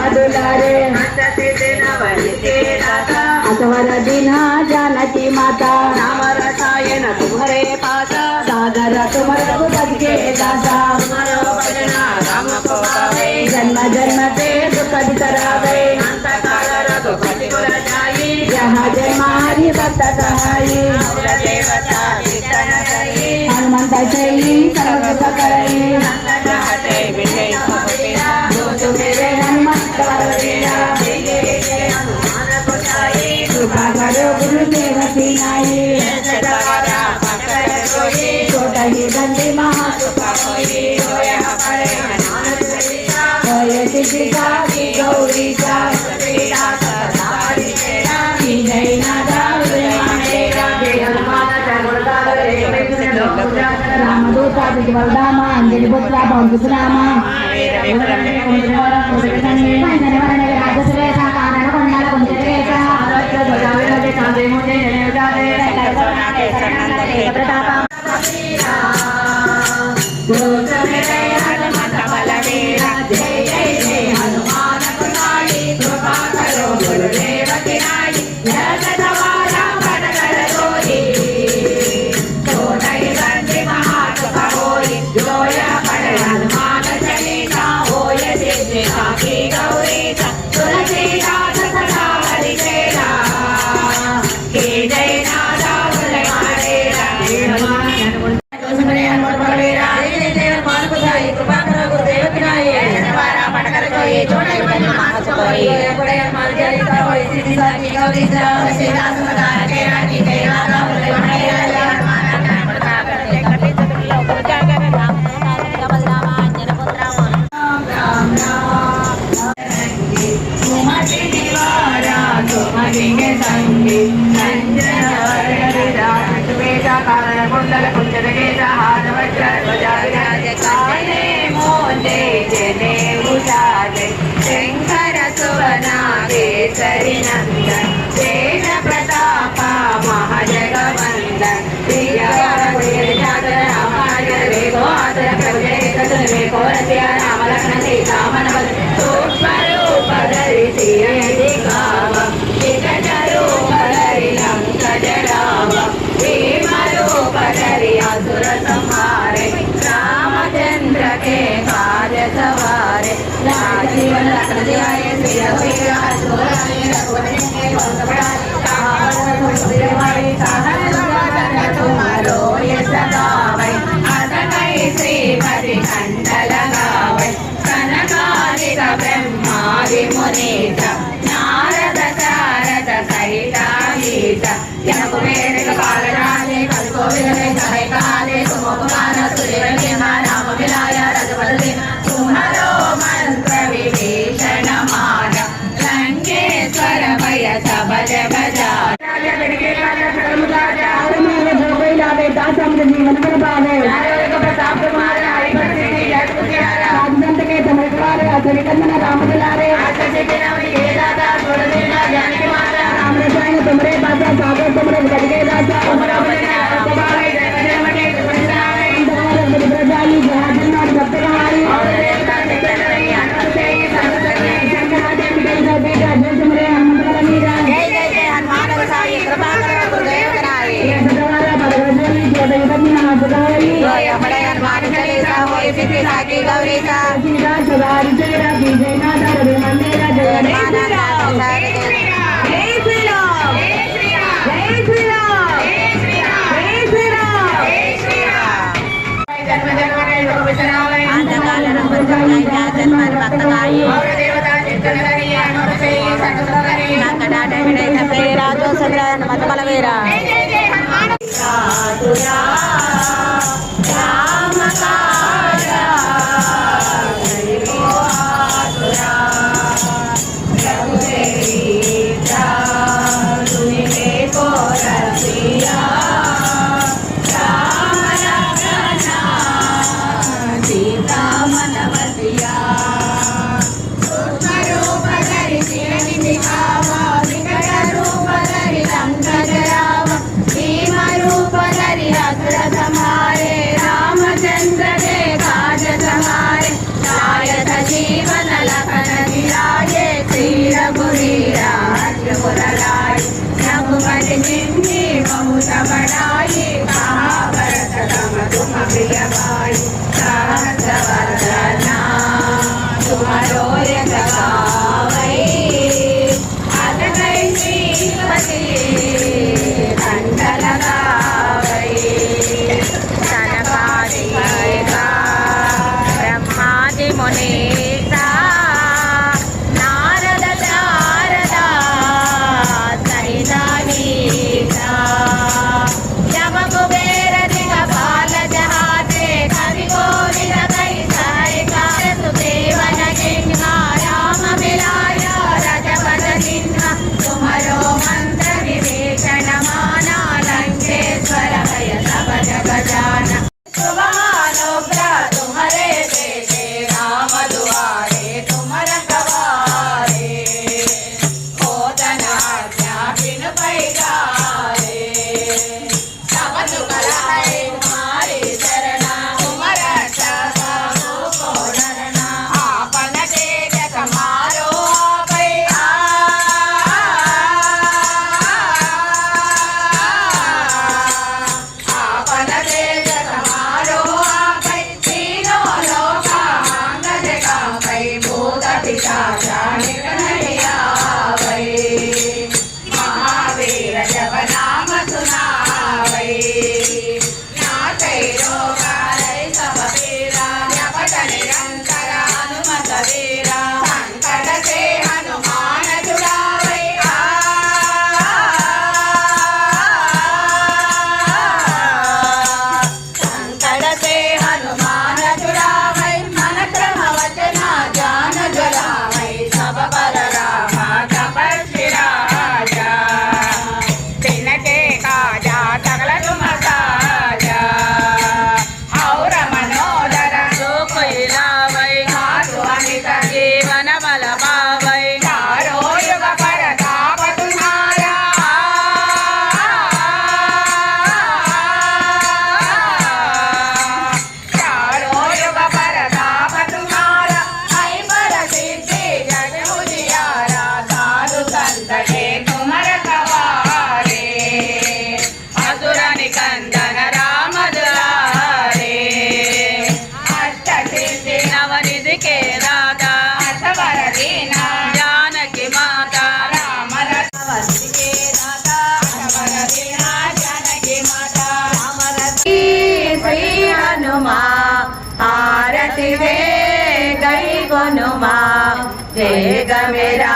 ಮಧುಲಾರೆ ಅಥವಾ ದಿನ ಜಾನಕಿ ಮಾತಾ ರಾಮ ರಸಾಯನ ತುಮರೇ ಪಾತ ಸಾಗರ ತುಮರ ಬದುಕೆ ದಾಸ ಜನ್ಮ ಜನ್ಮ ತೇ ದುಃಖ ಬಿತರಾವೆ ಜಹ ಜಯ ಮಾರಿ ಭಕ್ತ ಸಹಾಯಿ ಹನುಮಂತ ಜೈ ಸರ್ವ ಕರೈ సూత ప్రతివల్దామా అంజలిపుత్ర పౌరుసురామా రాజసురే సంగీ సంజన వేద కారణ కుండల Katarina Vidal. ఆశీర్వాదాలు ఇచ్చి செஞ்சு நீ வந்து பாரு సవారి జయ రాజీ జయ మాతా రవి మందిర జయ రాజో mejorar. गई गनुमा देगा मेरा